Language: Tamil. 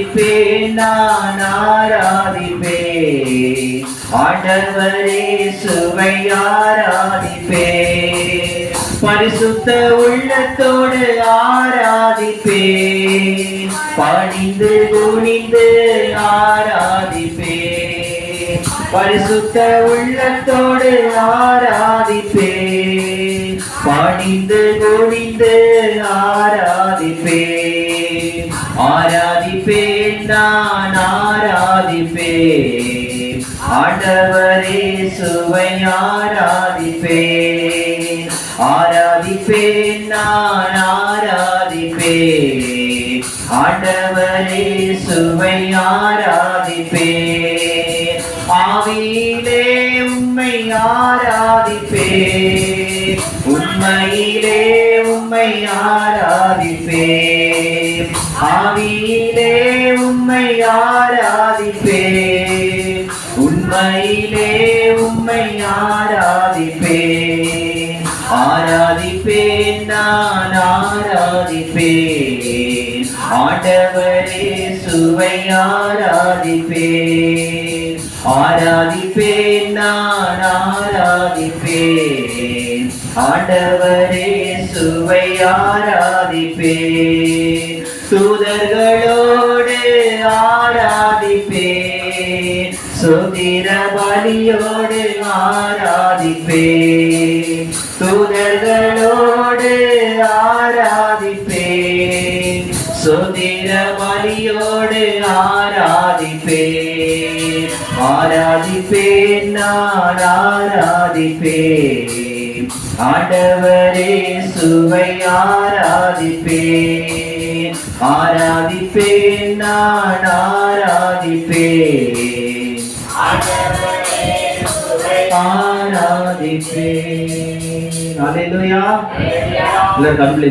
ஆராதிப்பேன் நான் ஆராதிப்பேன் ஆண்டவரே சுவை ஆராதிப்பேன் பரிசுத்த உள்ளத்தோடு ஆராதிப்பேன் பணிந்து குனிந்து ஆராதிப்பேன் பரிசுத்த உள்ளத்தோடு ஆராதிப்பேன் பணிந்து குனிந்து ஆராதிப்பேன் ஆராதிப்பேன் நான் ஆராதிப்பேன். ஆண்டவரே சுவை ஆராதிப்பேன். ஆராதிப்பேன் நான் ஆராதிப்பேன். ஆண்டவரே சுவை ஆராதிப்பேன். ஆவியிலே உம்மை ஆராதிப்பேன். உண்மையிலே உம்மை ஆராதிப்பேன். ஆவி ஆராதிப்பே. உண்மையிலே உம்மை ஆராதிப்பே. ஆராதிப்பேன் நான் ஆராதிப்பேன். ஆண்டவரே சுவை ஆராதிப்பேன் ஆராதிப்பேன் நான் ஆராதிப்பேன் ஆண்டவரே சுவை ஆராதிப்பேன் தூதர்களும் சுதிர பலியோடு ஆராதிப்பே. தூதர்களோடு ஆராதிப்பே. சுதிர பலியோடு ஆராதிப்பே. ஆராதிப்பே நான் ஆராதிப்பே. ஆண்டவரே சுவை ஆராதிப்பே. ஆராதிப்பே நான் ஆராதிப்பே. ஆராதிப்பேன். அல்லேலூயா எல்லாரும் கண்களை